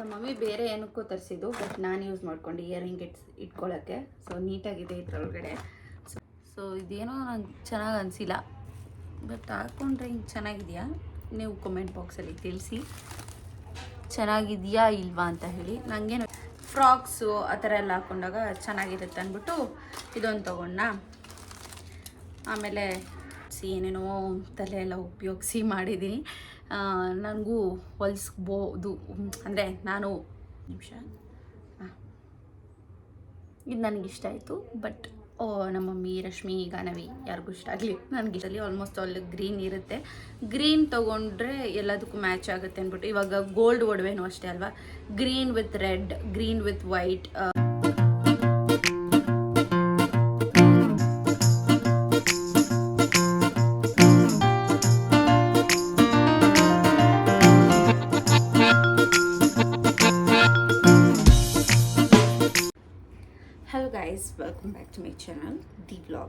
ನಮ್ಮ ಮಮ್ಮಿ ಬೇರೆ ಏನಕ್ಕೂ ತರಿಸಿದ್ದು ಬಟ್ ನಾನು ಯೂಸ್ ಮಾಡ್ಕೊಂಡು ಇಯರಿಂಗ್ ಇಟ್ಸ್ ಇಟ್ಕೊಳ್ಳೋಕ್ಕೆ ಸೊ ನೀಟಾಗಿದೆ ಇದ್ರೊಳಗಡೆ. ಸೊ ಸೊ ಇದೇನೋ ನಂಗೆ ಚೆನ್ನಾಗಿ ಅನಿಸಿಲ್ಲ. ಬಟ್ ಹಾಕ್ಕೊಂಡ್ರೆ ಹಿಂಗೆ ಚೆನ್ನಾಗಿದೆಯಾ? ನೀವು ಕಮೆಂಟ್ ಬಾಕ್ಸಲ್ಲಿ ತಿಳಿಸಿ. ಚೆನ್ನಾಗಿದೆಯಾ ಇಲ್ವಾ ಅಂತ ಹೇಳಿ. ನನಗೇನು ಫ್ರಾಕ್ಸು ಆ ಥರ ಎಲ್ಲ ಹಾಕ್ಕೊಂಡಾಗ ಚೆನ್ನಾಗಿರುತ್ತೆ ಅಂದ್ಬಿಟ್ಟು ಇದೊಂದು ತೊಗೊಂಡ ಆಮೇಲೆ ಸಿ ಏನೇನೋ ತಲೆ ಎಲ್ಲ ಉಪಯೋಗಿಸಿ ಮಾಡಿದ್ದೀನಿ ನನಗೂ ಹೊಲಿಸ್ಬೋದು. ಅಂದರೆ ನಾನು ನಿಮಿಷ. ಇದು ನನಗಿಷ್ಟ ಆಯಿತು ಬಟ್ ಓ ನಮ್ಮ ಮಮ್ಮಿ ರಶ್ಮಿ ಗಾನವಿ ಯಾರಿಗೂ ಇಷ್ಟ ಆಗಲಿ. ನನಗೆ ಇದರಲ್ಲಿ ಆಲ್ಮೋಸ್ಟ್ ಆಲ್ ಗ್ರೀನ್ ಇರುತ್ತೆ. ಗ್ರೀನ್ ತೊಗೊಂಡ್ರೆ ಎಲ್ಲದಕ್ಕೂ ಮ್ಯಾಚ್ ಆಗುತ್ತೆ ಅಂದ್ಬಿಟ್ಟು ಇವಾಗ ಗೋಲ್ಡ್ ಒಡವೆನೂ ಅಷ್ಟೇ ಅಲ್ವಾ? Green with red green with white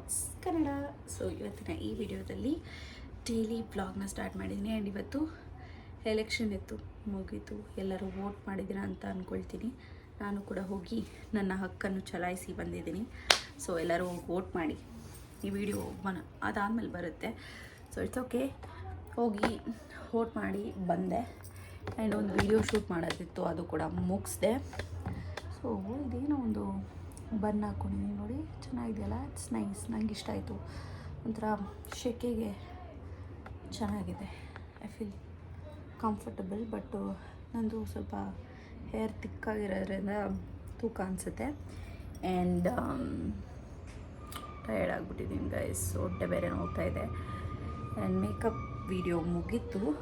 the vlogs Kannada. So ಇವತ್ತಿನ ಈ ವಿಡಿಯೋದಲ್ಲಿ ಡೈಲಿ ಬ್ಲಾಗ್ನ ಸ್ಟಾರ್ಟ್ ಮಾಡಿದ್ದೀನಿ. ಆ್ಯಂಡ್ ಇವತ್ತು ಎಲೆಕ್ಷನ್ ಇತ್ತು, ಮುಗೀತು. ಎಲ್ಲರೂ ವೋಟ್ ಮಾಡಿದ್ದೀರಾ ಅಂತ ಅಂದ್ಕೊಳ್ತೀನಿ ನಾನು ಕೂಡ ಹೋಗಿ ನನ್ನ ಹಕ್ಕನ್ನು ಚಲಾಯಿಸಿ ಬಂದಿದ್ದೀನಿ. ಸೊ ಎಲ್ಲರೂ ವೋಟ್ ಮಾಡಿ ಈ ವಿಡಿಯೋ ಮನ ಅದಾದಮೇಲೆ ಬರುತ್ತೆ. ಸೊ ಇಟ್ಸ್ ಓಕೆ ಹೋಗಿ ವೋಟ್ ಮಾಡಿ ಬಂದೆ. ಆ್ಯಂಡ್ ಒಂದು ವಿಡಿಯೋ ಶೂಟ್ ಮಾಡೋದಿತ್ತು, ಅದು ಕೂಡ ಮುಗಿಸ್ದೆ. ಸೊ ಇದೇನೋ ಒಂದು ಬನ್ ಹಾಕ್ಕೊಂಡಿದ್ದೀನಿ ನೋಡಿ. ಚೆನ್ನಾಗಿದೆಯಲ್ಲ? ಇಟ್ಸ್ ನೈಸ್ ನಂಗೆ ಇಷ್ಟ ಆಯಿತು. ಒಂಥರ ಶೆಕೆಗೆ ಚೆನ್ನಾಗಿದೆ. ಐ ಫೀಲ್ ಕಂಫರ್ಟಬಲ್ ಬಟ್ ನಂದು ಸ್ವಲ್ಪ ಹೇರ್ ತಿಕ್ಕಾಗಿರೋದ್ರಿಂದ ತೂಕ ಅನಿಸುತ್ತೆ. ಆ್ಯಂಡ್ ಟಯರ್ಡ್ ಆಗಿಬಿಟ್ಟಿದ್ದೀನಿ ಗೈಸ್ ಹೊಟ್ಟೆ ಬೇರೆ ನೋಡ್ತಾ ಇದೆ. ಆ್ಯಂಡ್ ಮೇಕಪ್ ವಿಡಿಯೋ ಮುಗೀತು.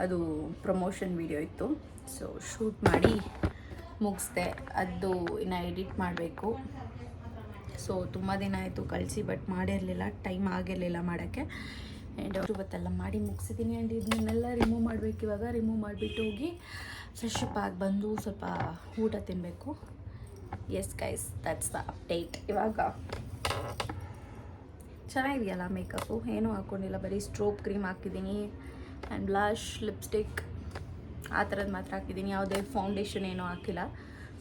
ಅದು ಪ್ರಮೋಷನ್ ವಿಡಿಯೋ ಇತ್ತು. ಸೊ ಶೂಟ್ ಮಾಡಿ ಮುಗಿಸ್ದೆ, ಅದು ಇನ್ನು ಎಡಿಟ್ ಮಾಡಬೇಕು. ಸೊ ತುಂಬ ದಿನ ಆಯಿತು ಕಳಿಸಿ ಬಟ್ ಮಾಡಿರಲಿಲ್ಲ ಟೈಮ್ ಆಗಿರಲಿಲ್ಲ ಮಾಡೋಕ್ಕೆ. ಆ್ಯಂಡ್ ಇವತ್ತೆಲ್ಲ ಮಾಡಿ ಮುಗಿಸಿದ್ದೀನಿ ಆ್ಯಂಡ್ ಇದನ್ನೆಲ್ಲ ರಿಮೂವ್ ಮಾಡಬೇಕು. ಇವಾಗ ರಿಮೂವ್ ಮಾಡಿಬಿಟ್ಟು ಹೋಗಿ ಫ್ರೆಶ್ ಅಪ್ ಆಗಿ ಬಂದು ಸ್ವಲ್ಪ ಊಟ ತಿನ್ನಬೇಕು yes guys that's the update ಇವಾಗ ಚೆನ್ನಾಗಿದೆಯಲ್ಲ ಮೇಕಪ್ಪು ಏನೂ ಹಾಕ್ಕೊಂಡಿಲ್ಲ ಬರೀ ಸ್ಟ್ರೋಪ್ ಕ್ರೀಮ್ ಹಾಕಿದ್ದೀನಿ ಆ್ಯಂಡ್ ಬ್ಲಾಶ್ ಲಿಪ್ಸ್ಟಿಕ್ ಆ ಥರದ್ದು ಮಾತ್ರ ಹಾಕಿದ್ದೀನಿ. ಯಾವುದೇ ಫೌಂಡೇಶನ್ ಏನೂ ಹಾಕಿಲ್ಲ.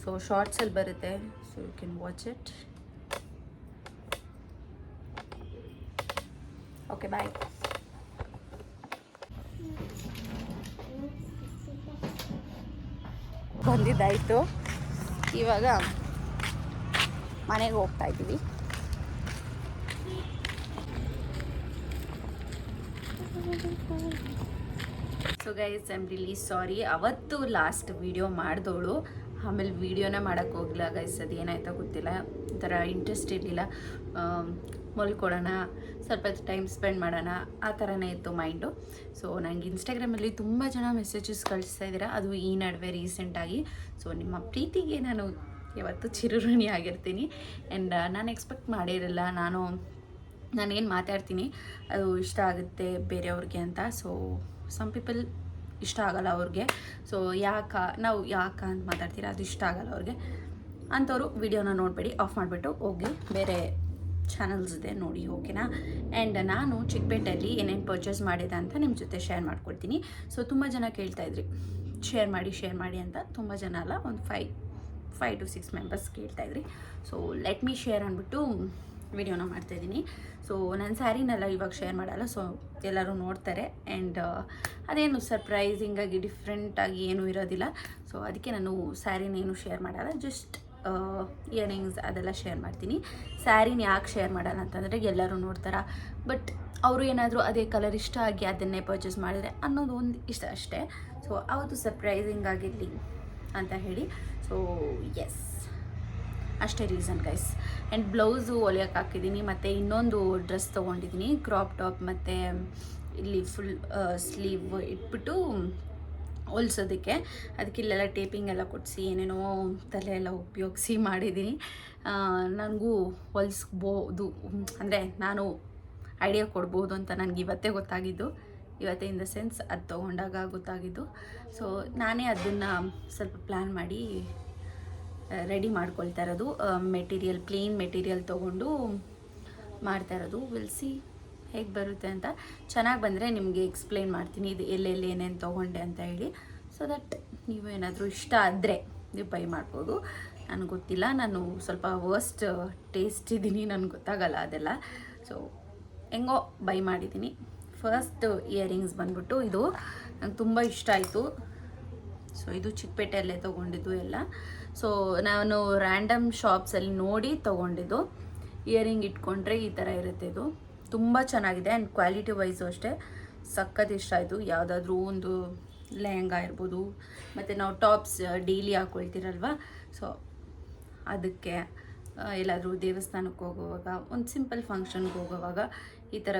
ಸೊ ಶಾರ್ಟ್ಸಲ್ಲಿ ಬರುತ್ತೆ. So you can watch it okay bye ಬಂದಿದ್ದಾಯಿತು. ಇವಾಗ ಮನೆಗೆ ಹೋಗ್ತಾ ಇದ್ದೀವಿ. So guys I'm really sorry ಅವತ್ತು ಲಾಸ್ಟ್ ವಿಡಿಯೋ ಮಾಡಿದವಳು ಆಮೇಲೆ ವೀಡಿಯೋನೇ ಮಾಡೋಕ್ಕೆ ಹೋಗಿಲ್ಲ ಗೈಸ್ ಅದು ಏನಾಯ್ತೋ ಗೊತ್ತಿಲ್ಲ. ಒಂಥರ ಇಂಟ್ರೆಸ್ಟ್ ಇರಲಿಲ್ಲ. ಮಲ್ಕೊಡೋಣ ಸ್ವಲ್ಪ ಟೈಮ್ ಸ್ಪೆಂಡ್ ಮಾಡೋಣ, ಆ ಥರನೇ ಇತ್ತು ಮೈಂಡು ಸೊ ನನಗೆ ಇನ್ಸ್ಟಾಗ್ರಾಮಲ್ಲಿ ತುಂಬ ಜನ ಮೆಸೇಜಸ್ ಕಳಿಸ್ತಾ ಇದ್ದೀರಾ. ಅದು ಈ ನಡುವೆ ರೀಸೆಂಟಾಗಿ ಸೊ ನಿಮ್ಮ ಪ್ರೀತಿಗೆ ನಾನು ಯಾವತ್ತೂ ಚಿರುರುಣಿ ಆಗಿರ್ತೀನಿ. ಆ್ಯಂಡ್ ನಾನು ಎಕ್ಸ್ಪೆಕ್ಟ್ ಮಾಡಿರಲ್ಲ. ನಾನು, ನಾನೇನು ಮಾತಾಡ್ತೀನಿ. ಅದು ಇಷ್ಟ ಆಗುತ್ತೆ ಬೇರೆಯವ್ರಿಗೆ ಅಂತ. ಸೊ ಸಮ್ ಪೀಪಲ್ ಇಷ್ಟ ಆಗಲ್ಲ ಅವ್ರಿಗೆ. ಸೊ ಯಾಕ, ನಾವು ಯಾಕ ಅಂತ ಮಾತಾಡ್ತೀರಾ, ಅದು ಇಷ್ಟ ಆಗಲ್ಲ ಅವ್ರಿಗೆ. ಅಂಥವ್ರು ವಿಡಿಯೋನ ನೋಡಬೇಡಿ ಆಫ್ ಮಾಡಿಬಿಟ್ಟು ಹೋಗಿ ಬೇರೆ ಚಾನಲ್ಸ್ ಇದೆ ನೋಡಿ, ಓಕೆನಾ? ಆ್ಯಂಡ್ ನಾನು ಚಿಕ್ಕಪೇಟೆಯಲ್ಲಿ ಏನೇನು ಪರ್ಚೇಸ್ ಮಾಡಿದೆ ಅಂತ ನಿಮ್ಮ ಜೊತೆ ಶೇರ್ ಮಾಡ್ಕೊಳ್ತೀನಿ ಸೊ ತುಂಬ ಜನ ಕೇಳ್ತಾಯಿದ್ರಿ ಶೇರ್ ಮಾಡಿ ಶೇರ್ ಮಾಡಿ ಅಂತ ತುಂಬ ಜನ ಅಲ್ಲ, ಒಂದು five five two six members ಕೇಳ್ತಾಯಿದ್ರಿ so let me share ಅಂದ್ಬಿಟ್ಟು ವಿಡಿಯೋನ ಮಾಡ್ತಾಯಿದ್ದೀನಿ ಸೊ ನನ್ನ ಸ್ಯಾರಿನೆಲ್ಲ ಇವಾಗ ಶೇರ್ ಮಾಡಲ್ಲ. ಸೊ ಎಲ್ಲರೂ ನೋಡ್ತಾರೆ. ಆ್ಯಂಡ್ ಅದೇನು ಸರ್ಪ್ರೈಸಿಂಗಾಗಿ ಡಿಫ್ರೆಂಟಾಗಿ ಏನೂ ಇರೋದಿಲ್ಲ. ಸೊ ಅದಕ್ಕೆ ನಾನು ಸ್ಯಾರಿನೇನು ಶೇರ್ ಮಾಡಲ್ಲ. ಜಸ್ಟ್ ಇಯರಿಂಗ್ಸ್ ಅದೆಲ್ಲ ಶೇರ್ ಮಾಡ್ತೀನಿ. ಸ್ಯಾರಿನ ಯಾಕೆ ಶೇರ್ ಮಾಡಲ್ಲ ಅಂತಂದರೆ ಎಲ್ಲರೂ ನೋಡ್ತಾರೆ? ಬಟ್ ಅವರು ಏನಾದರೂ ಅದೇ ಕಲರ್ ಇಷ್ಟ ಆಗಿ ಅದನ್ನೇ ಪರ್ಚೇಸ್ ಮಾಡಿದರೆ ಅನ್ನೋದು ಒಂದು ಇಷ್ಟ ಅಷ್ಟೇ. ಸೊ ಅವತ್ತು ಸರ್ಪ್ರೈಸಿಂಗ್ ಆಗಿರಲಿ ಅಂತ ಹೇಳಿ. ಸೊ ಎಸ್ ಅಷ್ಟೇ ರೀಸನ್ ಗೈಸ್ ಆ್ಯಂಡ್ ಬ್ಲೌಸು ಹೊಲಿಯೋಕೆ ಹಾಕಿದ್ದೀನಿ ಮತ್ತು ಇನ್ನೊಂದು ಡ್ರೆಸ್ ತೊಗೊಂಡಿದ್ದೀನಿ ಕ್ರಾಪ್ ಟಾಪ್ ಮತ್ತು ಇಲ್ಲಿ ಫುಲ್ ಸ್ಲೀವ್ ಇಟ್ಬಿಟ್ಟು ಹೊಲ್ಸೋದಕ್ಕೆ. ಅದಕ್ಕೆ ಇಲ್ಲೆಲ್ಲ ಟೇಪಿಂಗ್ ಎಲ್ಲ ಕೊಡಿಸಿ, ಏನೇನೋ ತಲೆ ಎಲ್ಲ ಉಪಯೋಗಿಸಿ ಮಾಡಿದ್ದೀನಿ ನನಗೂ ಹೊಲಿಸ್ಬೋದು. ಅಂದರೆ ನಾನು ಐಡಿಯಾ ಕೊಡ್ಬೋದು ಅಂತ ನನಗೆ ಇವತ್ತೇ ಗೊತ್ತಾಗಿದ್ದು. ಇವತ್ತೇ ಇನ್ ದ ಸೆನ್ಸ್ ಅದು ತೊಗೊಂಡಾಗ ಗೊತ್ತಾಗಿದ್ದು. ಸೊ ನಾನೇ ಅದನ್ನು ಸ್ವಲ್ಪ ಪ್ಲ್ಯಾನ್ ಮಾಡಿ ರೆಡಿ ಮಾಡ್ಕೊಳ್ತಾ ಇರೋದು. ಮೆಟೀರಿಯಲ್ ಪ್ಲೇನ್ ಮೆಟೀರಿಯಲ್ ತೊಗೊಂಡು ಮಾಡ್ತಾ ಇರೋದು. ವಿಲ್ಸಿ ಹೇಗೆ ಬರುತ್ತೆ ಅಂತ. ಚೆನ್ನಾಗಿ ಬಂದರೆ ನಿಮಗೆ ಎಕ್ಸ್ಪ್ಲೇನ್ ಮಾಡ್ತೀನಿ ಇದು ಎಲ್ಲೆಲ್ಲಿ ಏನೇನು ತೊಗೊಂಡೆ ಅಂತ ಹೇಳಿ. ಸೊ ದಟ್ ನೀವು ಏನಾದರೂ ಇಷ್ಟ ಆದರೆ ನೀವು ಬೈ ಮಾಡ್ಬೋದು. ನನಗೆ ಗೊತ್ತಿಲ್ಲ, ನಾನು ಸ್ವಲ್ಪ ವರ್ಸ್ಟ್ ಟೇಸ್ಟ್ ಇದ್ದೀನಿ, ನನಗೆ ಗೊತ್ತಾಗಲ್ಲ ಅದೆಲ್ಲ. ಸೊ ಹೆಂಗೋ ಬೈ ಮಾಡಿದ್ದೀನಿ. ಫಸ್ಟ್ ಇಯರಿಂಗ್ಸ್ ಬಂದ್ಬಿಟ್ಟು ಇದು ನಂಗೆ ತುಂಬ ಇಷ್ಟ ಆಯಿತು. ಸೊ ಇದು ಚಿಕ್ಕಪೇಟೆಯಲ್ಲೇ ತೊಗೊಂಡಿದ್ದು ಎಲ್ಲ. ಸೊ ನಾನು ರ್ಯಾಂಡಮ್ ಶಾಪ್ಸಲ್ಲಿ ನೋಡಿ ತೊಗೊಂಡಿದ್ದು. ಇಯರಿಂಗ್ ಇಟ್ಕೊಂಡ್ರೆ ಈ ಥರ ಇರುತ್ತೆ ಇದು. ತುಂಬ ಚೆನ್ನಾಗಿದೆ ಆ್ಯಂಡ್ ಕ್ವಾಲಿಟಿ ವೈಸು ಅಷ್ಟೇ. ಸಖತ್ ಇಷ್ಟ ಆಯಿತು. ಯಾವುದಾದ್ರೂ ಒಂದು ಲೆಹಂಗಾ ಇರ್ಬೋದು. ಮತ್ತು ನಾವು ಟಾಪ್ಸ್ ಡೈಲಿ ಹಾಕ್ಕೊಳ್ತೀರಲ್ವ ಸೊ ಅದಕ್ಕೆ ಎಲ್ಲಾದರೂ ದೇವಸ್ಥಾನಕ್ಕೆ ಹೋಗುವಾಗ, ಒಂದು ಸಿಂಪಲ್ ಫಂಕ್ಷನ್ಗೆ ಹೋಗುವಾಗ ಈ ಥರ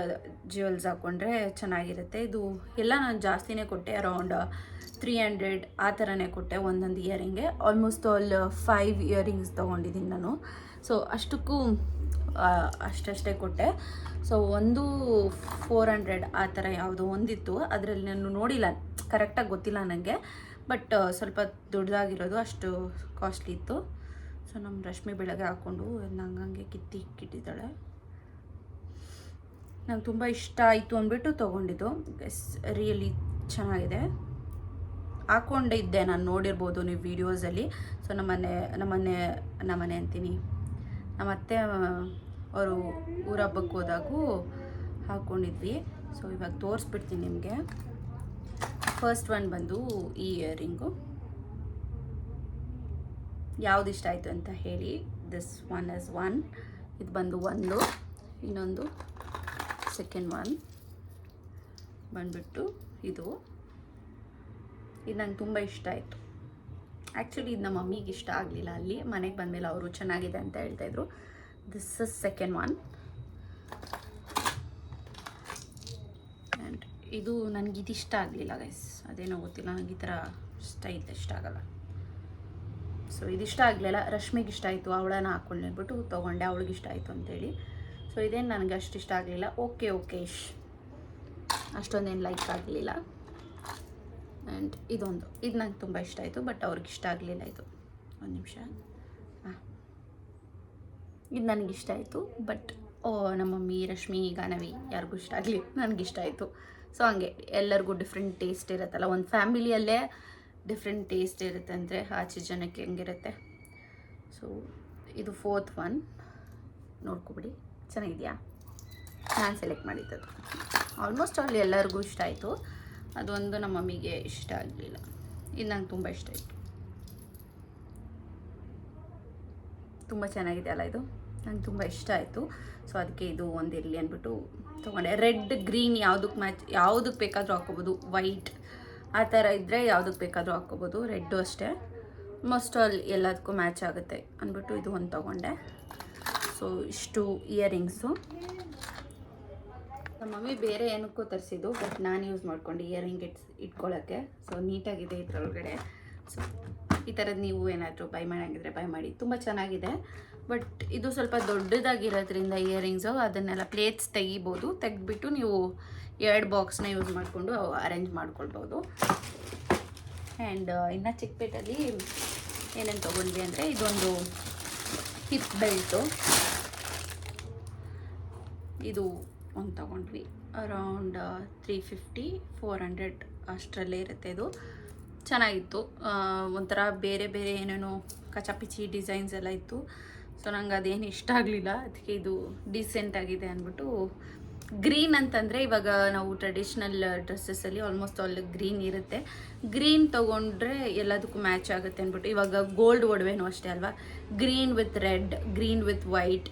ಜ್ಯುವೆಲ್ಸ್ ಹಾಕ್ಕೊಂಡ್ರೆ ಚೆನ್ನಾಗಿರುತ್ತೆ. ಇದು ಎಲ್ಲ ನಾನು ಜಾಸ್ತಿನೇ ಕೊಟ್ಟೆ ಅರೌಂಡ್ ತ್ರೀ ಹಂಡ್ರೆಡ್ ಆ ಥರನೇ ಕೊಟ್ಟೆ ಒಂದೊಂದು ಇಯರಿಂಗ್ಗೆ ಆಲ್ಮೋಸ್ಟ್ ಆಲ್ ಫೈವ್ ಇಯರಿಂಗ್ಸ್ ತೊಗೊಂಡಿದ್ದೀನಿ ನಾನು. ಸೊ ಅಷ್ಟಕ್ಕೂ ಅಷ್ಟಷ್ಟೇ ಕೊಟ್ಟೆ. ಸೊ ಒಂದು ಫೋರ್ ಹಂಡ್ರೆಡ್ ಆ ಥರ ಯಾವುದೋ ಒಂದಿತ್ತು. ಅದರಲ್ಲಿ ನಾನು ನೋಡಿಲ್ಲ. ಕರೆಕ್ಟಾಗಿ ಗೊತ್ತಿಲ್ಲ ನನಗೆ ಬಟ್ ಸ್ವಲ್ಪ ದೊಡ್ಡದಾಗಿರೋದು ಅಷ್ಟು ಕಾಸ್ಟ್ಲಿ ಇತ್ತು. ಸೊ ನಮ್ಮ ರಶ್ಮಿ ಬೆಳಗ್ಗೆ ಹಾಕ್ಕೊಂಡು ನಂಗೆ ಹಂಗೆ ಕಿತ್ತಿ ಇಕ್ಕಿಟ್ಟಿದ್ದಾಳೆ. ನಂಗೆ ತುಂಬ ಇಷ್ಟ ಆಯಿತು ಅಂದ್ಬಿಟ್ಟು ತೊಗೊಂಡಿದ್ದು. ಎಸ್ ರಿಯಲಿ ಚೆನ್ನಾಗಿದೆ. ಹಾಕೊಂಡಿದ್ದೆ ನಾನು ನೋಡಿರ್ಬೋದು ನೀವು ವೀಡಿಯೋಸಲ್ಲಿ. ಸೊ ನಮ್ಮನೆ ನಮ್ಮನೆ ನಮ್ಮನೆ ಅಂತೀನಿ. ನಮ್ಮ ಅತ್ತೆ, ಅವರು ಊರ ಹಬ್ಬಕ್ಕೆ ಹೋದಾಗೂ ಹಾಕ್ಕೊಂಡಿದ್ವಿ. ಸೊ ಇವಾಗ ತೋರಿಸ್ಬಿಡ್ತೀನಿ ನಿಮಗೆ. ಫಸ್ಟ್ ಒನ್ ಬಂದು ಈ ಇಯರಿಂಗು ಯಾವ್ದು ಇಷ್ಟ ಆಯಿತು ಅಂತ ಹೇಳಿ. ದಿಸ್ ಒನ್ ಇಸ್ ಒನ್ ಇದು ಬಂದು ಒಂದು, ಇನ್ನೊಂದು ಸೆಕೆಂಡ್ ಒನ್ ಬಂದ್ಬಿಟ್ಟು ಇದು. ಇದು ನಂಗೆ ತುಂಬ ಇಷ್ಟ ಆಯಿತು. ಆ್ಯಕ್ಚುಲಿ ಇದು ನಮ್ಮ ಮಮ್ಮಿಗೆ ಇಷ್ಟ ಆಗಲಿಲ್ಲ ಅಲ್ಲಿ. ಮನೆಗೆ ಬಂದಮೇಲೆ ಅವರು ಚೆನ್ನಾಗಿದೆ ಅಂತ ಹೇಳ್ತಾಯಿದ್ರು this is second one and ಇದು ನನಗೆ ಇದು ಇಷ್ಟ ಆಗಲಿಲ್ಲ ಗೈಸ್ ಅದೇನೋ ಗೊತ್ತಿಲ್ಲ. ನನಗೆ ಈ ಥರ ಸ್ಟೈಲ್ ಇಷ್ಟ ಆಗಲ್ಲ. ಸೊ ಇದಿಷ್ಟ ಆಗಲಿಲ್ಲ. ರಶ್ಮಿಗೆ ಇಷ್ಟ ಆಯಿತು. ಅವಳನ್ನ ಹೇಳ್ಬಿಟ್ಟು ತೊಗೊಂಡೆ. ಅವಳಿಗೆ ಇಷ್ಟ ಆಯಿತು ಅಂತೇಳಿ. ಸೊ ಇದೇನು ನನಗೆ ಅಷ್ಟು ಇಷ್ಟ ಆಗಲಿಲ್ಲ. ಓಕೆ ಓಕೆ ಇಶ್ ಅಷ್ಟೊಂದೇನು ಲೈಕ್ ಆಗಲಿಲ್ಲ. ಆ್ಯಂಡ್ ಇದೊಂದು. ಇದು ನಂಗೆ ತುಂಬ ಇಷ್ಟ ಆಯಿತು ಬಟ್ ಅವ್ರಿಗೆ ಇಷ್ಟ ಆಗಲಿಲ್ಲ ಇದು. ಒಂದು ನಿಮಿಷ. ಹಾಂ ಇದು ನನಗೆ ಇಷ್ಟ ಆಯಿತು ಬಟ್ ಓ, ನಮ್ಮ ಮಮ್ಮಿ, ರಶ್ಮಿ, ಗಾನವಿ ಯಾರಿಗೂ ಇಷ್ಟ ಆಗಲಿ ನನಗಿಷ್ಟ ಆಯಿತು. ಸೊ ಹಂಗೆ ಎಲ್ಲರಿಗೂ ಡಿಫ್ರೆಂಟ್ ಟೇಸ್ಟ್ ಇರುತ್ತಲ್ಲ. ಒಂದು ಫ್ಯಾಮಿಲಿಯಲ್ಲೇ ಡಿಫ್ರೆಂಟ್ ಟೇಸ್ಟ್ ಇರುತ್ತೆ ಅಂದರೆ ಆಚೆ ಜನಕ್ಕೆ ಹೆಂಗಿರುತ್ತೆ. ಸೊ ಇದು ಫೋರ್ತ್ ಒನ್ ನೋಡ್ಕೊಬಿಡಿ. ಚೆನ್ನಾಗಿದೆಯಾ? ನಾನು ಸೆಲೆಕ್ಟ್ ಮಾಡಿದ್ದದು ಆಲ್ಮೋಸ್ಟ್ ಅಲ್ಲಿ ಎಲ್ಲರಿಗೂ ಇಷ್ಟ ಆಯಿತು. ಅದೊಂದು ನಮ್ಮ ಮಮ್ಮಿಗೆ ಇಷ್ಟ ಆಗಲಿಲ್ಲ. ಇದು ನಂಗೆ ತುಂಬ ಇಷ್ಟ ಆಯಿತು. ತುಂಬ ಚೆನ್ನಾಗಿದೆ ಅಲ್ಲ ಇದು? ನಂಗೆ ತುಂಬ ಇಷ್ಟ ಆಯಿತು. ಸೊ ಅದಕ್ಕೆ ಇದು ಒಂದಿರಲಿ ಅಂದ್ಬಿಟ್ಟು ತೊಗೊಂಡೆ. ರೆಡ್ ಗ್ರೀನ್ ಯಾವುದಕ್ಕೆ ಮ್ಯಾಚ್ ಯಾವುದಕ್ಕೆ ಬೇಕಾದರೂ ಹಾಕ್ಕೋಬೋದು. ವೈಟ್ ಆ ಥರ ಇದ್ದರೆ ಯಾವುದಕ್ಕೆ ಬೇಕಾದರೂ ಹಾಕ್ಕೋಬೋದು. ರೆಡ್ಡು ಅಷ್ಟೇ. ಮೋಸ್ಟ್ ಆಲ್ ಎಲ್ಲದಕ್ಕೂ ಮ್ಯಾಚ್ ಆಗುತ್ತೆ ಅಂದ್ಬಿಟ್ಟು ಇದು ಒಂದು ತೊಗೊಂಡೆ. ಸೊ ಇಷ್ಟು ಇಯರಿಂಗ್ಸು ನಮ್ಮ ಮಮ್ಮಿ ಬೇರೆ ಏನಕ್ಕೂ ತರಿಸಿದ್ದು ಬಟ್ ನಾನು ಯೂಸ್ ಮಾಡ್ಕೊಂಡು ಇಯರಿಂಗ್ ಇಟ್ಸ್ ಇಟ್ಕೊಳ್ಳೋಕ್ಕೆ ಸೊ ನೀಟಾಗಿದೆ ಇದರೊಳಗಡೆ. ಸೊ ಈ ಥರದ್ದು ನೀವು ಏನಾದರೂ ಬೈ ಮಾಡಂಗಿದ್ರೆ ಬೈ ಮಾಡಿ. ತುಂಬ ಚೆನ್ನಾಗಿದೆ. ಬಟ್ ಇದು ಸ್ವಲ್ಪ ದೊಡ್ಡದಾಗಿರೋದ್ರಿಂದ ಇಯರಿಂಗ್ಸು ಅದನ್ನೆಲ್ಲ ಪ್ಲೇಟ್ಸ್ ತೆಗಿಬೋದು. ತೆಗೆದ್ಬಿಟ್ಟು ನೀವು ಎರಡು ಬಾಕ್ಸ್ನ ಯೂಸ್ ಮಾಡಿಕೊಂಡು ಅರೇಂಜ್ ಮಾಡ್ಕೊಳ್ಬೋದು. ಆ್ಯಂಡ್ ಇನ್ನು ಚಿಕ್ಕಪೇಟಲ್ಲಿ ಏನೇನು ತೊಗೊಂಡ್ವಿ ಅಂದರೆ, ಇದೊಂದು ಹಿಪ್ ಬೆಲ್ಟು ಇದು ಒಂದು ತಗೊಂಡ್ವಿ. Around three fifty four hundred ಅಷ್ಟರಲ್ಲೇ ಇರುತ್ತೆ ಇದು. ಚೆನ್ನಾಗಿತ್ತು. ಒಂಥರ ಬೇರೆ ಬೇರೆ ಏನೇನೋ ಕಚಾಪಿಚಿ ಡಿಸೈನ್ಸ್ ಎಲ್ಲ ಇತ್ತು. ಸೊ ನಂಗೆ ಅದೇನು ಇಷ್ಟ ಆಗಲಿಲ್ಲ. ಅದಕ್ಕೆ ಇದು ಡೀಸೆಂಟ್ ಆಗಿದೆ ಅಂದ್ಬಿಟ್ಟು ಗ್ರೀನ್ ಅಂತಂದರೆ ಇವಾಗ ನಾವು ಟ್ರೆಡಿಷ್ನಲ್ ಡ್ರೆಸ್ಸಸ್ಸಲ್ಲಿ ಆಲ್ಮೋಸ್ಟ್ ಆಲ್ ಗ್ರೀನ್ ಇರುತ್ತೆ. ಗ್ರೀನ್ ತೊಗೊಂಡ್ರೆ ಎಲ್ಲದಕ್ಕೂ ಮ್ಯಾಚ್ ಆಗುತ್ತೆ ಅಂದ್ಬಿಟ್ಟು ಇವಾಗ ಗೋಲ್ಡ್ ಒಡವೆನೂ ಅಷ್ಟೇ ಅಲ್ವಾ? Green with red green with white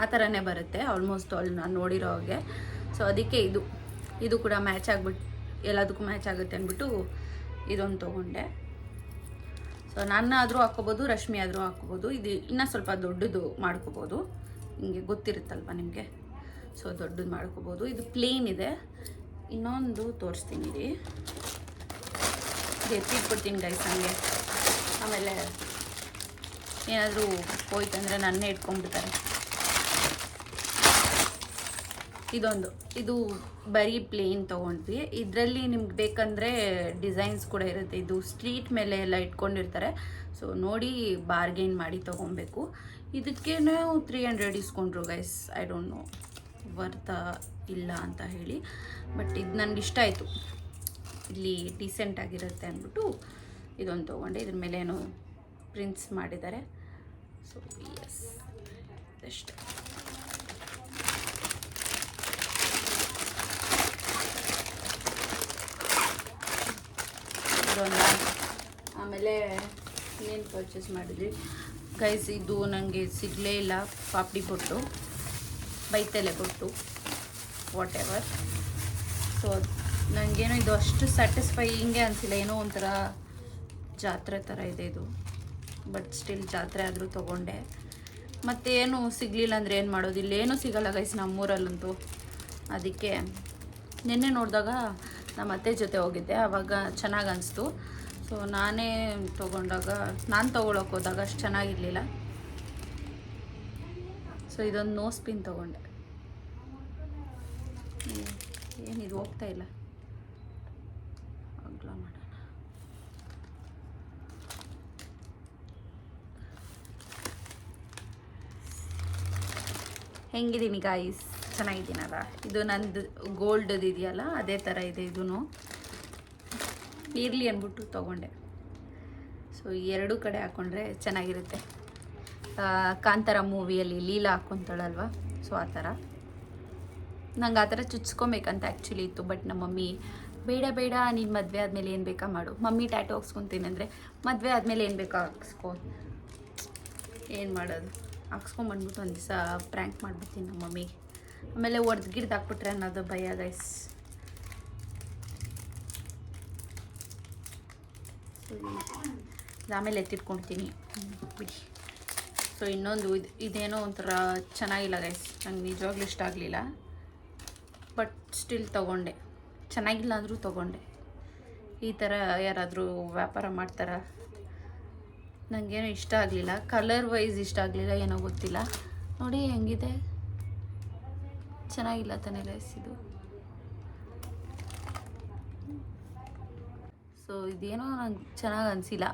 ಆ ಥರನೇ ಬರುತ್ತೆ ಆಲ್ಮೋಸ್ಟ್ ಆಲ್ ನಾನು ನೋಡಿರೋ ಹಾಗೆ. ಸೊ ಅದಕ್ಕೆ ಇದು ಇದು ಕೂಡ ಮ್ಯಾಚ್ ಆಗ್ಬಿಟ್ಟು ಎಲ್ಲದಕ್ಕೂ ಮ್ಯಾಚ್ ಆಗುತ್ತೆ ಅಂದ್ಬಿಟ್ಟು ಇದೊಂದು ತೊಗೊಂಡೆ. ಸೊ ನನ್ನ ಆದರೂ ಹಾಕ್ಕೋಬೋದು ರಶ್ಮಿ ಆದರೂ ಹಾಕ್ಕೋಬೋದು. ಇದು ಇನ್ನೂ ಸ್ವಲ್ಪ ದೊಡ್ಡದು ಮಾಡ್ಕೋಬೋದು. ಹಿಂಗೆ ಗೊತ್ತಿರುತ್ತಲ್ವ ನಿಮಗೆ? ಸೊ ದೊಡ್ಡದು ಮಾಡ್ಕೋಬೋದು. ಇದು ಪ್ಲೇನ್ ಇದೆ. ಇನ್ನೊಂದು ತೋರಿಸ್ತೀನಿ ರೀ ಎತ್ತಿಟ್ಬಿಡ್ತೀನಿ ಗೈಸ್ ಹಂಗೆ. ಆಮೇಲೆ ಏನಾದರೂ ಹೋಯ್ತಂದರೆ ನನ್ನೇ ಇಟ್ಕೊಂಡ್ಬಿಡ್ತಾರೆ. ಇದೊಂದು. ಇದು ಬರೀ ಪ್ಲೇನ್ ತೊಗೊಂಡ್ವಿ. ಇದರಲ್ಲಿ ನಿಮ್ಗೆ ಬೇಕಂದರೆ ಡಿಸೈನ್ಸ್ ಕೂಡ ಇರುತ್ತೆ. ಇದು ಸ್ಟ್ರೀಟ್ ಮೇಲೆ ಎಲ್ಲ ಇಟ್ಕೊಂಡಿರ್ತಾರೆ. ಸೊ ನೋಡಿ ಬಾರ್ಗೇನ್ ಮಾಡಿ ತೊಗೊಬೇಕು. ಇದಕ್ಕೇನೋ three hundred ಇಸ್ಕೊಂಡ್ರು guys I don't know worth ಇಲ್ಲ ಅಂತ ಹೇಳಿ. ಬಟ್ ಇದು ನನಗೆ ಇಷ್ಟ ಆಯಿತು. ಇಲ್ಲಿ ಡೀಸೆಂಟ್ ಆಗಿರುತ್ತೆ ಅಂದ್ಬಿಟ್ಟು ಇದೊಂದು ತೊಗೊಂಡೆ. ಇದ್ರ ಮೇಲೆ ಏನು ಪ್ರಿಂಟ್ಸ್ ಮಾಡಿದ್ದಾರೆ. ಸೊ ಎಸ್ ಅಷ್ಟೇ ಆಮೇಲೆ ಇನ್ನೇನು ಪರ್ಚೇಸ್ ಮಾಡಿದ್ವಿ ಗೈಸ್ ಇದು ನನಗೆ ಸಿಗಲೇ ಇಲ್ಲ. ಪಾಪಡಿ ಕೊಟ್ಟು ಬೈತಲೆ ಕೊಟ್ಟು ವಾಟ್ ಎವರ್ ಸೊ ನನಗೇನೋ ಇದು ಅಷ್ಟು ಸ್ಯಾಟಿಸ್ಫೈಯಿಂಗೇ ಅನಿಸಿಲ್ಲ. ಏನೋ ಒಂಥರ ಜಾತ್ರೆ ಥರ ಇದೆ ಇದು. ಬಟ್ ಸ್ಟಿಲ್ ಜಾತ್ರೆ ಆದರೂ ತೊಗೊಂಡೆ. ಮತ್ತೇನು ಸಿಗಲಿಲ್ಲ ಅಂದರೆ ಏನು ಮಾಡೋದು? ಇಲ್ಲೇನೂ ಸಿಗಲ್ಲ ಗೈಸ್ ನಮ್ಮೂರಲ್ಲಂತೂ. ಅದಕ್ಕೆ ನಿನ್ನೆ ನೋಡಿದಾಗ ನಮ್ಮ ಅತ್ತೆ ಜೊತೆ ಹೋಗಿದ್ದೆ. ಆವಾಗ ಚೆನ್ನಾಗಿ ಅನಿಸ್ತು. ಸೊ ನಾನೇ ತೊಗೊಂಡಾಗ, ನಾನು ತೊಗೊಳಕ್ಕೆ ಹೋದಾಗ ಅಷ್ಟು ಚೆನ್ನಾಗಿರಲಿಲ್ಲ. ಸೊ ಇದೊಂದು ನೋ ಪಿನ್ ತೊಗೊಂಡೆ. ಏನಿದು ಹೋಗ್ತಾ ಇಲ್ಲ. ಅಗ್ಲ ಮಾಡೋಣ. ಹೆಂಗಿದ್ದೀನಿ ಗಾಯ್ಸ್ ಚೆನ್ನಾಗಿದ್ದೀನಲ್ಲ? ಇದು ನಂದು ಗೋಲ್ಡದು ಇದೆಯಲ್ಲ, ಅದೇ ಥರ ಇದೆ ಇದೂ ಇರಲಿ ಅಂದ್ಬಿಟ್ಟು ತೊಗೊಂಡೆ. ಸೊ ಎರಡೂ ಕಡೆ ಹಾಕ್ಕೊಂಡ್ರೆ ಚೆನ್ನಾಗಿರುತ್ತೆ. ಕಾಂತಾರ ಮೂವಿಯಲ್ಲಿ ಲೀಲಾ ಹಾಕ್ಕೊತಾಳಲ್ವ ಸೊ ಆ ಥರ. ನಂಗೆ ಆ ಥರ ಚುಚ್ಕೊಬೇಕಂತ ಆ್ಯಕ್ಚುಲಿ ಇತ್ತು ಬಟ್ ನಮ್ಮ ಮಮ್ಮಿ, ಬೇಡ ಬೇಡ, ನೀನು ಮದುವೆ ಆದಮೇಲೆ ಏನು ಬೇಕಾ ಮಾಡು. ಮಮ್ಮಿ ಟ್ಯಾಟೋ ಹಾಕ್ಸ್ಕೊತೀನಿ ಅಂದರೆ ಮದುವೆ ಆದಮೇಲೆ ಏನು ಬೇಕಾ ಹಾಕ್ಸ್ಕೊ. ಏನು ಮಾಡೋದು? ಹಾಕ್ಸ್ಕೊಂಬಂದ್ಬಿಟ್ಟು ಒಂದು ದಿವಸ ಪ್ರ್ಯಾಂಕ್ ಮಾಡಿಬಿಡ್ತೀನಿ ನಮ್ಮ ಮಮ್ಮಿಗೆ ಆಮೇಲೆ ಒಡ್ದು ಗಿಡ್ದು ಹಾಕ್ಬಿಟ್ರೆ ಅನ್ನೋದು ಭಯ ಗೈಸ್ ಆಮೇಲೆ ಎತ್ತಿಟ್ಕೊಳ್ತೀನಿ ಬಿಡಿ. ಸೊ ಇನ್ನೊಂದು ಇದು ಇದೇನೋ ಒಂಥರ ಚೆನ್ನಾಗಿಲ್ಲ ಗೈಸ್ ನಂಗೆ ನಿಜವಾಗ್ಲೂ ಇಷ್ಟ ಆಗಲಿಲ್ಲ. ಬಟ್ ಸ್ಟಿಲ್ ತೊಗೊಂಡೆ. ಚೆನ್ನಾಗಿಲ್ಲ ಅಂದರೂ ತೊಗೊಂಡೆ. ಈ ಥರ ಯಾರಾದರೂ ವ್ಯಾಪಾರ ಮಾಡ್ತಾರ? ನನಗೇನೋ ಇಷ್ಟ ಆಗಲಿಲ್ಲ. ಕಲರ್ ವೈಸ್ ಇಷ್ಟ ಆಗಲಿಲ್ಲ, ಏನೋ ಗೊತ್ತಿಲ್ಲ. ನೋಡಿ ಹೆಂಗಿದೆ. ಚೆನ್ನಾಗಿಲ್ಲ ತಾನೇ ಗೈಸ್ ಇದು. ಸೊ ಇದೇನೋ ನಂಗೆ ಚೆನ್ನಾಗಿ ಅನಿಸಿಲ್ಲ.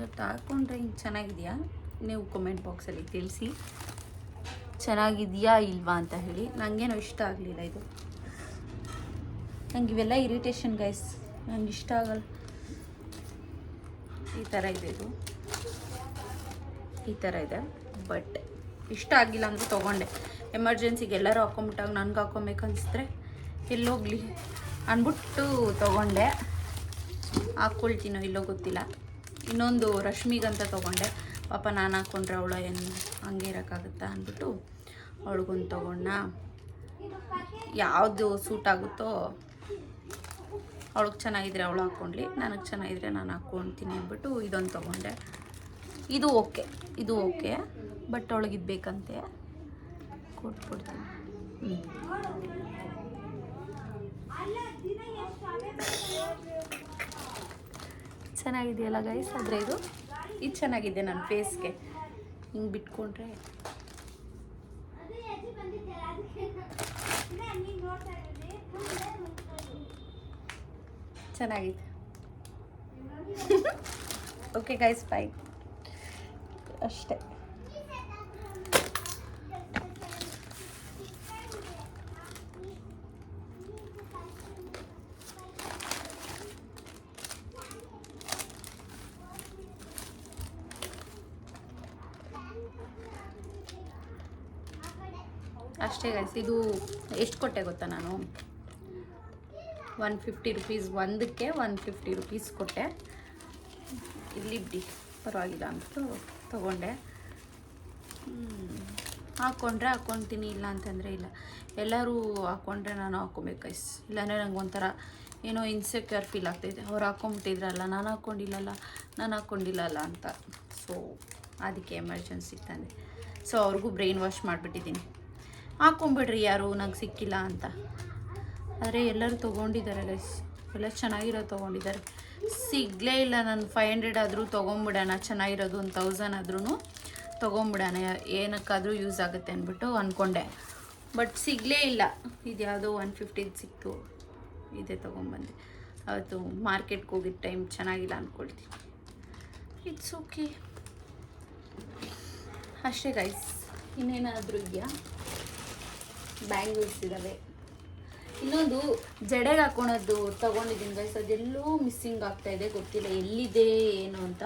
ಬಟ್ ಹಾಕ್ಕೊಂಡ್ರೆ ಹಿಂಗೆ ಚೆನ್ನಾಗಿದೆಯಾ? ನೀವು ಕಮೆಂಟ್ ಬಾಕ್ಸಲ್ಲಿ ತಿಳಿಸಿ. ಚೆನ್ನಾಗಿದೆಯಾ ಇಲ್ವಾ ಅಂತ ಹೇಳಿ. ನನಗೇನೋ ಇಷ್ಟ ಆಗಲಿಲ್ಲ ಇದು. ನಂಗೆ ಇವೆಲ್ಲ ಇರಿಟೇಷನ್ ಗೈಸ್ ನಂಗೆ ಇಷ್ಟ ಆಗಲ್ಲ. ಈ ಥರ ಇದೆ ಇದು. ಈ ಥರ ಇದೆ. ಬಟ್ ಇಷ್ಟ ಆಗಿಲ್ಲ ಅಂದರೆ ತೊಗೊಂಡೆ. ಎಮರ್ಜೆನ್ಸಿಗೆ ಎಲ್ಲರೂ ಹಾಕೊಂಬಿಟ್ಟಾಗ ನನಗೆ ಹಾಕೊಬೇಕು ಅನಿಸಿದ್ರೆ ಎಲ್ಲೋಗ್ಲಿ ಅಂದ್ಬಿಟ್ಟು ತೊಗೊಂಡೆ. ಹಾಕ್ಕೊಳ್ತೀನೋ ಇಲ್ಲೋ ಗೊತ್ತಿಲ್ಲ. ಇನ್ನೊಂದು ರಶ್ಮಿಗಂತ ತೊಗೊಂಡೆ. ಪಾಪ ನಾನು ಹಾಕ್ಕೊಂಡ್ರೆ ಅವಳ ಏನು ಹಂಗೆ ಇರೋಕ್ಕಾಗುತ್ತಾ ಅಂದ್ಬಿಟ್ಟು ಅವಳಿಗೊಂದು ತೊಗೊಂಡ ಯಾವುದು ಸೂಟ್ ಆಗುತ್ತೋ ಅವಳಿಗೆ ಚೆನ್ನಾಗಿದ್ರೆ ಅವಳು ಹಾಕ್ಕೊಂಡ್ಲಿ ನನಗೆ ಚೆನ್ನಾಗಿದ್ರೆ ನಾನು ಹಾಕ್ಕೊಳ್ತೀನಿ ಅಂದ್ಬಿಟ್ಟು ಇದೊಂದು ತೊಗೊಂಡೆ. ಇದು ಓಕೆ ಇದು ಓಕೆ, ಬಟ್ ಅವಳಿಗೆ ಇದು ಬೇಕಂತೆ. ಕೊಟ್ಬಿಡ್ತೀನಿ ಚೆನ್ನಾಗಿದೆಯಲ್ಲ ಗೈಸ್ ಆದರೆ ಇದು? ಇದು ಚೆನ್ನಾಗಿದೆ ನನ್ನ ಫೇಸ್ಗೆ. ಹಿಂಗೆ ಬಿಟ್ಕೊಂಡ್ರೆ. ಚೆನ್ನಾಗಿದೆ. ಓಕೆ ಗೈಸ್ ಬಾಯ್ ಅಷ್ಟೇ. ಅಷ್ಟೇ ಗೈಸ್ ಇದು ಎಷ್ಟು ಕೊಟ್ಟೆ ಗೊತ್ತಾ ನಾನು? ಒನ್ ಫಿಫ್ಟಿ ರುಪೀಸ್ ಒಂದಕ್ಕೆ ಒನ್ ಫಿಫ್ಟಿ ರುಪೀಸ್ ಕೊಟ್ಟೆ. ಇಲ್ಲಿ ಬಿಡಿ, ಪರವಾಗಿಲ್ಲ ಅಂತ ತೊಗೊಂಡೆ. ಹಾಕ್ಕೊಂಡ್ರೆ ಹಾಕ್ಕೊತೀನಿ ಇಲ್ಲ ಅಂತಂದರೆ ಇಲ್ಲ. ಎಲ್ಲರೂ ಹಾಕ್ಕೊಂಡ್ರೆ ನಾನು ಹಾಕ್ಕೊಬೇಕು ಐಸ್ ಇಲ್ಲಾಂದರೆ ನಂಗೆ ಒಂಥರ ಏನೋ ಇನ್ಸೆಕ್ಯೂರ್ ಫೀಲ್ ಆಗ್ತೈತೆ. ಅವ್ರು ಹಾಕ್ಕೊಂಬಿಟ್ಟಿದ್ರಲ್ಲ ನಾನು ಹಾಕ್ಕೊಂಡಿಲ್ಲಲ್ಲ ನಾನು ಹಾಕ್ಕೊಂಡಿಲ್ಲಲ್ಲ ಅಂತ. ಸೊ ಅದಕ್ಕೆ ಎಮರ್ಜೆನ್ಸಿ ತಂದೆ. ಸೊ ಅವ್ರಿಗೂ ಬ್ರೈನ್ ವಾಶ್ ಮಾಡಿಬಿಟ್ಟಿದ್ದೀನಿ. ಹಾಕ್ಕೊಂಬಿಡ್ರಿ ಯಾರು, ನಂಗೆ ಸಿಕ್ಕಿಲ್ಲ ಅಂತ. ಆದರೆ ಎಲ್ಲರೂ ತೊಗೊಂಡಿದ್ದಾರೆ ಗೈಸ್ ಎಲ್ಲ ಚೆನ್ನಾಗಿರೋ ತೊಗೊಂಡಿದ್ದಾರೆ. ಸಿಗಲೇ ಇಲ್ಲ ನಾನು ಫೈವ್ ಹಂಡ್ರೆಡ್ ಆದರೂ ತೊಗೊಂಬಿಡೋಣ, ಚೆನ್ನಾಗಿರೋದು ಒಂದು ತೌಸಂಡ್ ಆದ್ರೂ ತೊಗೊಂಬಿಡೋಣ, ಏನಕ್ಕಾದರೂ ಯೂಸ್ ಆಗುತ್ತೆ ಅಂದ್ಬಿಟ್ಟು ಅಂದ್ಕೊಂಡೆ ಬಟ್ ಸಿಗಲೇ ಇಲ್ಲ. ಇದು ಯಾವುದೋ ಒನ್ ಫಿಫ್ಟಿದು ಸಿಕ್ತು. ಇದೇ ತೊಗೊಂಬಂದೆ. ಅವತ್ತು ಮಾರ್ಕೆಟ್ಗೆ ಹೋಗಿದ್ದ ಟೈಮ್ ಚೆನ್ನಾಗಿಲ್ಲ ಅಂದ್ಕೊಳ್ತೀನಿ ಇಟ್ಸ್ ಓಕೆ ಅಷ್ಟೇ ಗೈಸ್ ಇನ್ನೇನಾದರೂ ಇದೆಯಾ? ಬ್ಯಾಂಗಲ್ಸ್ ಇದ್ದಾವೆ ಇನ್ನೊಂದು ಜಡೆಗೆ ಹಾಕೊಳೋದು ತಗೊಂಡಿದ್ದೀನಿ ಗೈಸ್ ಅದೆಲ್ಲೂ ಮಿಸ್ಸಿಂಗ್ ಆಗ್ತಾ ಇದೆ, ಗೊತ್ತಿಲ್ಲ ಎಲ್ಲಿದೆ, ಏನು ಅಂತ.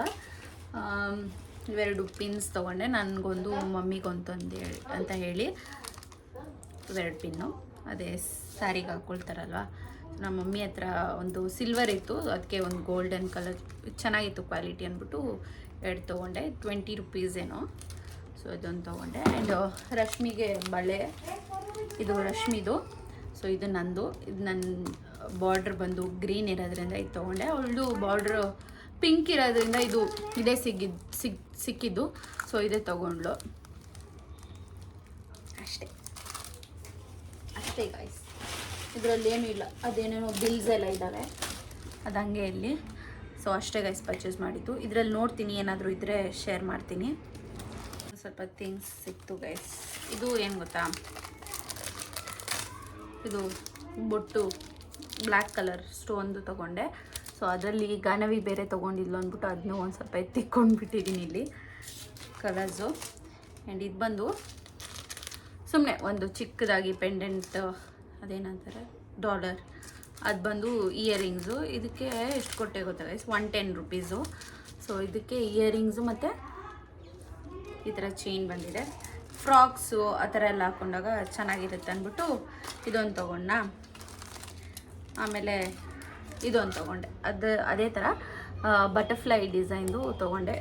ಇವೆರಡು ಪಿನ್ಸ್ ತೊಗೊಂಡೆ, ನನಗೊಂದು ಮಮ್ಮಿಗೊಂದು ಅಂತ ಹೇಳಿ ಅಂತ ಹೇಳಿ. ಇವೆರಡು ಪಿನ್ನು ಅದೇ ಸ್ಯಾರಿಗೆ ಹಾಕ್ಕೊಳ್ತಾರಲ್ವ ನಮ್ಮ ಮಮ್ಮಿ ಹತ್ರ ಒಂದು ಸಿಲ್ವರ್ ಇತ್ತು ಅದಕ್ಕೆ ಒಂದು ಗೋಲ್ಡನ್ ಕಲರ್ ಚೆನ್ನಾಗಿತ್ತು ಕ್ವಾಲಿಟಿ ಅಂದ್ಬಿಟ್ಟು ಎರಡು ತೊಗೊಂಡೆ ಟ್ವೆಂಟಿ ರುಪೀಸ್ ಏನೋ. ಸೊ ಇದೊಂದು ತೊಗೊಂಡೆ. ಆ್ಯಂಡ್ ರಶ್ಮಿಗೆ ಬಳೆ. ಇದು ರಶ್ಮಿದು. ಸೊ ಇದು ನಂದು. ಇದು ನನ್ನ ಬಾರ್ಡ್ರ್ ಬಂದು ಗ್ರೀನ್ ಇರೋದ್ರಿಂದ ಇದು ತೊಗೊಂಡೆ. ಅವಳದು ಬಾರ್ಡ್ರ್ ಪಿಂಕ್ ಇರೋದ್ರಿಂದ ಇದು ಇದೇ ಸಿಕ್ಕಿದ್ದು ಸಿಗ್, ಸಿಕ್ಕಿದ್ದು. ಸೊ ಇದೇ ತೊಗೊಂಡ್ಳು. ಅಷ್ಟೇ. ಅಷ್ಟೇ ಗಾಯ್ಸ್ ಇದರಲ್ಲಿ ಏನೂ ಇಲ್ಲ. ಅದೇನೇನೋ ಬಿಲ್ಸ್ ಎಲ್ಲ ಇದ್ದಾವೆ. ಅದು ಹಂಗೆ ಇಲ್ಲಿ ಸೊ ಅಷ್ಟೇ ಗೈಸ್ ಪರ್ಚೇಸ್ ಮಾಡಿದ್ದು. ಇದರಲ್ಲಿ ನೋಡ್ತೀನಿ. ಏನಾದರೂ ಇದ್ದರೆ ಶೇರ್ ಮಾಡ್ತೀನಿ. ಸ್ವಲ್ಪ ಥಿಂಗ್ಸ್ ಸಿಕ್ತು ಗೈಸ್ ಇದು ಏನು ಗೊತ್ತಾ? ಇದು ಬೊಟ್ಟು ಬ್ಲ್ಯಾಕ್ ಕಲರ್ ಸ್ಟೋನ್ದು ತೊಗೊಂಡೆ. ಸೊ ಅದರಲ್ಲಿ ಗಾನವಿ ಬೇರೆ ತೊಗೊಂಡಿದ್ಲು ಅಂದ್ಬಿಟ್ಟು ಅದನ್ನೂ ಒಂದು ಸ್ವಲ್ಪ ಎತ್ತಿಕೊಂಡ್ಬಿಟ್ಟಿದ್ದೀನಿ ಇಲ್ಲಿ ಕಲರ್ಸು ಆ್ಯಂಡ್ ಇದು ಬಂದು ಸುಮ್ಮನೆ ಒಂದು ಚಿಕ್ಕದಾಗಿ ಪೆಂಡೆಂಟ್ ಅದೇನಂತಾರೆ? ಡಾಲರ್ ಅದು ಬಂದು ಇಯರಿಂಗ್ಸು ಇದಕ್ಕೆ ಎಷ್ಟು ಕೊಟ್ಟೆ ಗೊತ್ತಾ guys one ten rupees so ಇದಕ್ಕೆ ಇಯರಿಂಗ್ಸು ಮತ್ತು ಈ ಥರ ಚೈನ್ ಬಂದಿದೆ. ಫ್ರಾಕ್ಸು ಆ ಥರ ಎಲ್ಲ ಹಾಕೊಂಡಾಗ ಚೆನ್ನಾಗಿರುತ್ತೆ ಅಂದ್ಬಿಟ್ಟು ಇದೊಂದು ತೊಗೊಂಡ ಆಮೇಲೆ ಇದೊಂದು ತೊಗೊಂಡೆ. ಅದು ಅದೇ ಥರ ಬಟರ್ಫ್ಲೈ ಡಿಸೈನ್ದು ತೊಗೊಂಡೆ.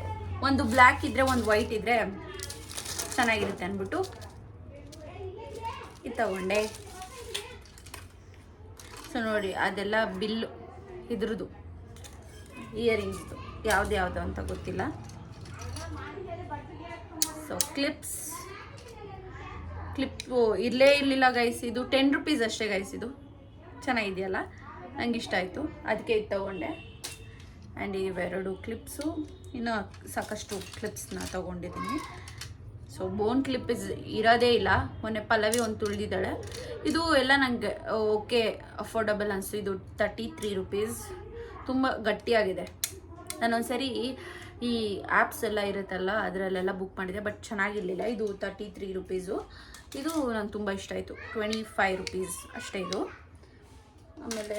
ಒಂದು ಬ್ಲ್ಯಾಕ್ ಇದ್ದರೆ ಒಂದು ವೈಟ್ ಇದ್ದರೆ ಚೆನ್ನಾಗಿರುತ್ತೆ ಅಂದ್ಬಿಟ್ಟು ಇದು ತಗೊಂಡೆ. ಸೊ ನೋಡಿ, ಅದೆಲ್ಲ ಬಿಲ್ಲು ಇದ್ರದ್ದು ಇಯರಿಂಗ್ಸ್ದು ಯಾವ್ದು ಯಾವುದು ಅಂತ ಗೊತ್ತಿಲ್ಲ. ಸೊ ಕ್ಲಿಪ್ಸ್ ಕ್ಲಿಪ್ ಇರಲೇ ಇರಲಿಲ್ಲ ಗೈಸ್ ಇದು ಟೆನ್ ರುಪೀಸ್ ಅಷ್ಟೇ ಗೈಸ್ ಇದು. ಚೆನ್ನಾಗಿದೆಯಲ್ಲ? ನಂಗೆ ಇಷ್ಟ ಆಯಿತು. ಅದಕ್ಕೆ ಇದು ತಗೊಂಡೆ. ಆ್ಯಂಡ್ ಇವೆರಡು ಕ್ಲಿಪ್ಸು ಇನ್ನೂ ಸಾಕಷ್ಟು ಕ್ಲಿಪ್ಸ್ನ ತೊಗೊಂಡಿದ್ದೀನಿ. ಸೊ ಬೋನ್ ಕ್ಲಿಪ್ ಇಸ್ ಇರೋದೇ ಇಲ್ಲ. ಮೊನ್ನೆ ಪಲ್ಲವಿ ಒಂದು ತುಳಿದಿದ್ದಾಳೆ. ಇದು ಎಲ್ಲ ನನಗೆ ಓಕೆ ಅಫೋರ್ಡಬಲ್ ಅನಿಸ್ತು ಇದು ತರ್ಟಿ ತ್ರೀ ರುಪೀಸ್ ತುಂಬ ಗಟ್ಟಿಯಾಗಿದೆ. ನಾನೊಂದ್ಸರಿ ಈ ಆ್ಯಪ್ಸ್ ಎಲ್ಲ ಇರುತ್ತಲ್ಲ, ಅದರಲ್ಲೆಲ್ಲ ಬುಕ್ ಮಾಡಿದೆ ಬಟ್ ಚೆನ್ನಾಗಿರಲಿಲ್ಲ. ಇದು ತರ್ಟಿ ತ್ರೀ ರುಪೀಸು ಇದು ನಂಗೆ ತುಂಬ ಇಷ್ಟ ಆಯಿತು. ಟ್ವೆಂಟಿ ಫೈವ್ ರುಪೀಸ್ ಅಷ್ಟೇ ಇದು. ಆಮೇಲೆ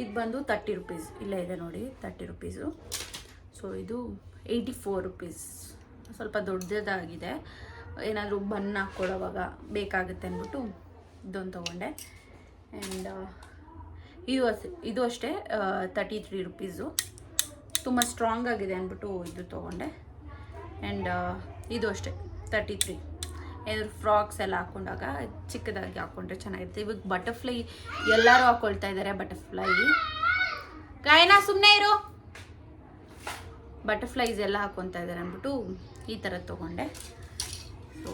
ಇದು ಬಂದು ತರ್ಟಿ ರುಪೀಸ್ ಇಲ್ಲೇ ಇದೆ ನೋಡಿ ತರ್ಟಿ ರುಪೀಸು ಸೊ ಇದು ಏಯ್ಟಿ ಫೋರ್ ರುಪೀಸ್ ಸ್ವಲ್ಪ ದೊಡ್ಡದಾಗಿದೆ. ಏನಾದರೂ ಬನ್ ಹಾಕ್ಕೊಳ್ಳೋವಾಗ ಬೇಕಾಗುತ್ತೆ ಅಂದ್ಬಿಟ್ಟು ಇದೊಂದು ತೊಗೊಂಡೆ. ಆ್ಯಂಡ್ ಇದು ಇದು ಅಷ್ಟೇ ತರ್ಟಿ ತ್ರೀ ರುಪೀಸು ತುಂಬ ಸ್ಟ್ರಾಂಗ್ ಆಗಿದೆ ಅಂದ್ಬಿಟ್ಟು ಇದು ತೊಗೊಂಡೆ. ಆ್ಯಂಡ್ ಇದು ಅಷ್ಟೇ ತರ್ಟಿ ತ್ರೀ ಏನಾದ್ರು ಫ್ರಾಕ್ಸ್ ಎಲ್ಲ ಹಾಕೊಂಡಾಗ ಚಿಕ್ಕದಾಗಿ ಹಾಕ್ಕೊಂಡ್ರೆ ಚೆನ್ನಾಗಿರುತ್ತೆ. ಇವಾಗ ಬಟರ್ಫ್ಲೈ ಎಲ್ಲರೂ ಹಾಕ್ಕೊಳ್ತಾ ಇದ್ದಾರೆ ಬಟರ್ಫ್ಲೈ ಗಾಯನ ಸುಮ್ಮನೆ ಇರು. ಬಟರ್ಫ್ಲೈಸ್ ಎಲ್ಲ ಹಾಕ್ಕೊತಾ ಇದ್ದಾರೆ ಅಂದ್ಬಿಟ್ಟು ಈ ಥರ ತೊಗೊಂಡೆ. ಸೊ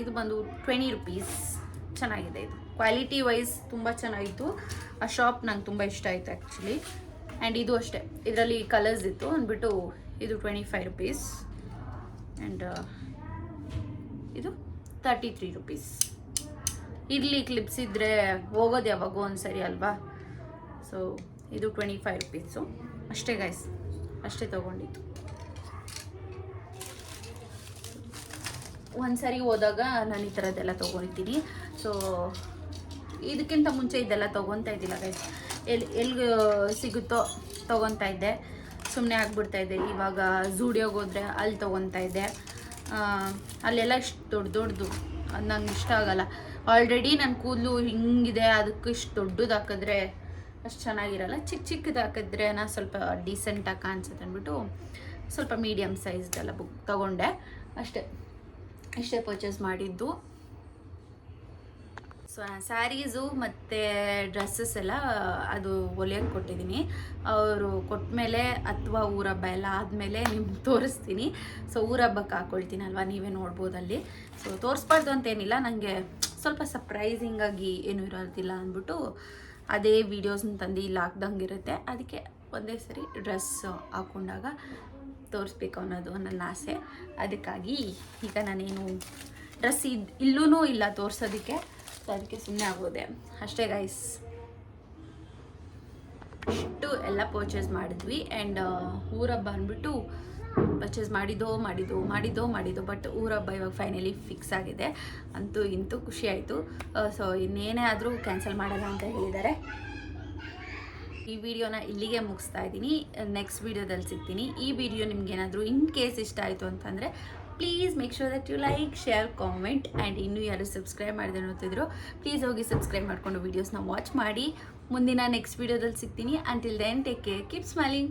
ಇದು ಬಂದು ಟ್ವೆಂಟಿ ರುಪೀಸ್ ಚೆನ್ನಾಗಿದೆ ಇದು. ಕ್ವಾಲಿಟಿ ವೈಸ್ ತುಂಬ ಚೆನ್ನಾಗಿತ್ತು. ಆ ಶಾಪ್ ನಂಗೆ ತುಂಬ ಇಷ್ಟ ಆಯಿತು ಆ್ಯಕ್ಚುಲಿ ಆ್ಯಂಡ್ ಇದು ಅಷ್ಟೇ. ಇದರಲ್ಲಿ ಕಲರ್ಸ್ ಇತ್ತು. ಅಂದ್ಬಿಟ್ಟು ಇದು ಟ್ವೆಂಟಿ ಫೈವ್ ರುಪೀಸ್ ಆ್ಯಂಡ್ ಇದು ತರ್ಟಿ ತ್ರೀ ರುಪೀಸ್ ಇರಲಿ ಕ್ಲಿಪ್ಸ್ ಇದ್ದರೆ ಹೋಗೋದು ಯಾವಾಗೋ ಒಂದು ಸರಿ ಅಲ್ವಾ? ಸೊ ಇದು ಟ್ವೆಂಟಿ ಫೈವ್ ರುಪೀಸು ಅಷ್ಟೇ ಗೈಸ್ ಅಷ್ಟೇ ತೊಗೊಂಡಿದ್ದು. ಒಂದ್ಸರಿ ಹೋದಾಗ ನಾನು ಈ ಥರದ್ದೆಲ್ಲ ತೊಗೊಳ್ತೀನಿ ಸೊ ಇದಕ್ಕಿಂತ ಮುಂಚೆ ಇದೆಲ್ಲ ತೊಗೊತಾ ಇದ್ದಿಲ್ಲ ಗೈಸ್ ಎಲ್ಲಿ ಎಲ್ಲಿ ಸಿಗುತ್ತೋ ತೊಗೊತಾ ಇದ್ದೆ. ಸುಮ್ಮನೆ ಆಗ್ಬಿಡ್ತಾ ಇದ್ದೆ. ಇವಾಗ ಝೂಡಿಯೋಗೆ ಹೋದರೆ ಅಲ್ಲಿ ತೊಗೊತಾ ಇದ್ದೆ. ಅಲ್ಲೆಲ್ಲ ಇಷ್ಟು ದೊಡ್ಡ ದೊಡ್ಡದು ನಂಗೆ ಇಷ್ಟ ಆಗಲ್ಲ. ಆಲ್ರೆಡಿ ನನ್ನ ಕೂದಲು ಹಿಂಗಿದೆ ಅದಕ್ಕೆ ಇಷ್ಟು ದೊಡ್ಡದು ಹಾಕಿದ್ರೆ ಅಷ್ಟು ಚೆನ್ನಾಗಿರಲ್ಲ. ಚಿಕ್ಕ ಚಿಕ್ಕದು ಹಾಕಿದ್ರೆ ನಾ ಸ್ವಲ್ಪ ಡೀಸೆಂಟಾಗಿ ಕಾಣಿಸುತ್ತೆ ಅಂದ್ಬಿಟ್ಟು ಸ್ವಲ್ಪ ಮೀಡಿಯಮ್ ಸೈಜ್ದೆಲ್ಲ ಬುಕ್ ತೊಗೊಂಡೆ. ಅಷ್ಟೇ. ಇಷ್ಟೇ ಪರ್ಚೇಸ್ ಮಾಡಿದ್ದು. ಸೊ ಸ್ಯಾರೀಸು ಮತ್ತು ಡ್ರೆಸ್ಸಸ್ ಎಲ್ಲ ಅದು ಹೊಲಿಯೋಕ್ಕೆ ಕೊಟ್ಟಿದ್ದೀನಿ. ಅವರು ಕೊಟ್ಟಮೇಲೆ ಅಥವಾ ಊರಬ್ಬ ಎಲ್ಲ ಆದಮೇಲೆ ನಿಮ್ಗೆ ತೋರಿಸ್ತೀನಿ. ಸೊ ಊರಬ್ಬಕ್ಕೆ ಹಾಕ್ಕೊಳ್ತೀನಲ್ವ ನೀವೇ ನೋಡ್ಬೋದು ಅಲ್ಲಿ ಸೊ ತೋರಿಸ್ಬಾರ್ದು ಅಂತೇನಿಲ್ಲ. ನನಗೆ ಸ್ವಲ್ಪ ಸರ್ಪ್ರೈಸಿಂಗಾಗಿ ಏನೂ ಇರೋದಿಲ್ಲ ಅಂದ್ಬಿಟ್ಟು ಅದೇ ವೀಡಿಯೋಸ್ನ ತಂದು ಇಲ್ಲಿ ಹಾಕ್ದಂಗೆ ಇರುತ್ತೆ ಅದಕ್ಕೆ ಒಂದೇ ಸರಿ ಡ್ರೆಸ್ ಹಾಕ್ಕೊಂಡಾಗ ತೋರಿಸ್ಬೇಕು ಅನ್ನೋದು ನನ್ನ ಆಸೆ. ಅದಕ್ಕಾಗಿ ಈಗ ನಾನೇನು ಡ್ರೆಸ್ ಇದ್ ಇಲ್ಲೂ ಇಲ್ಲ ತೋರ್ಸೋದಕ್ಕೆ. ಸೊ ಅದಕ್ಕೆ ಸುಮ್ಮನೆ ಆಗೋದೆ. ಅಷ್ಟೇ ಗೈಸ್ ಇಷ್ಟು ಎಲ್ಲ ಪರ್ಚೇಸ್ ಮಾಡಿದ್ವಿ ಆ್ಯಂಡ್ ಊರಬ್ಬ ಅಂದ್ಬಿಟ್ಟು ಪರ್ಚೇಸ್ ಮಾಡಿದ್ದೋ, ಮಾಡಿದ್ದು ಮಾಡಿದ್ದೋ, ಮಾಡಿದ್ದು ಬಟ್ ಊರ ಹಬ್ಬ ಇವಾಗ ಫೈನಲಿ ಫಿಕ್ಸ್ ಆಗಿದೆ. ಅಂತೂ ಇಂತೂ ಖುಷಿ ಆಯಿತು. ಸೊ ಇನ್ನೇನೇ ಆದರೂ ಕ್ಯಾನ್ಸಲ್ ಮಾಡಲ್ಲ ಅಂತ ಹೇಳಿದ್ದಾರೆ. ಈ ವಿಡಿಯೋನ ಇಲ್ಲಿಗೆ ಮುಗಿಸ್ತಾ ಇದ್ದೀನಿ. ನೆಕ್ಸ್ಟ್ ವಿಡಿಯೋದಲ್ಲಿ ಸಿಗ್ತೀನಿ. ಈ ವಿಡಿಯೋ ನಿಮ್ಗೆ ಏನಾದರೂ ಇನ್ ಕೇಸ್ ಇಷ್ಟ ಆಯಿತು ಅಂತಂದರೆ please make sure that you like share comment and ಇನ್ನೂ ಯಾರು ಸಬ್ಸ್ಕ್ರೈಬ್ ಮಾಡಿದೆ ನೋಡ್ತಿದ್ರು ಪ್ಲೀಸ್ ಹೋಗಿ ಸಬ್ಸ್ಕ್ರೈಬ್ ಮಾಡಿಕೊಂಡು ವೀಡಿಯೋಸ್ನ ವಾಚ್ ಮಾಡಿ. ಮುಂದಿನ ನೆಕ್ಸ್ಟ್ ವೀಡಿಯೋದಲ್ಲಿ ಸಿಗ್ತೀನಿ. Until then take care keep smiling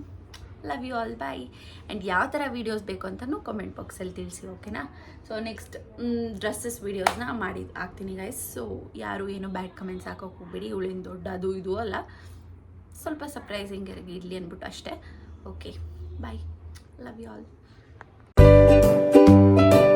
love you all bye and ಯಾವ ಥರ ವೀಡಿಯೋಸ್ ಬೇಕು ಅಂತಲೂ ಕಮೆಂಟ್ ಬಾಕ್ಸಲ್ಲಿ ತಿಳಿಸಿ ಓಕೆನಾ ಸೊ ನೆಕ್ಸ್ಟ್ ಡ್ರೆಸ್ಸಸ್ ವೀಡಿಯೋಸ್ನ ಮಾಡಿ ಹಾಕ್ತೀನಿ ಗೈಸ್ ಸೊ ಯಾರು ಏನು ಬ್ಯಾಡ್ ಕಮೆಂಟ್ಸ್ ಹಾಕೋಕೆ ಹೋಗ್ಬೇಡಿ. ಇವಳೇನು ದೊಡ್ಡ ಅದು ಇದು ಅಲ್ಲ. ಸ್ವಲ್ಪ ಸರ್ಪ್ರೈಸಿಂಗ್ ಇರಲಿ ಅಂದ್ಬಿಟ್ಟು ಅಷ್ಟೇ. Okay bye love you all Thank you.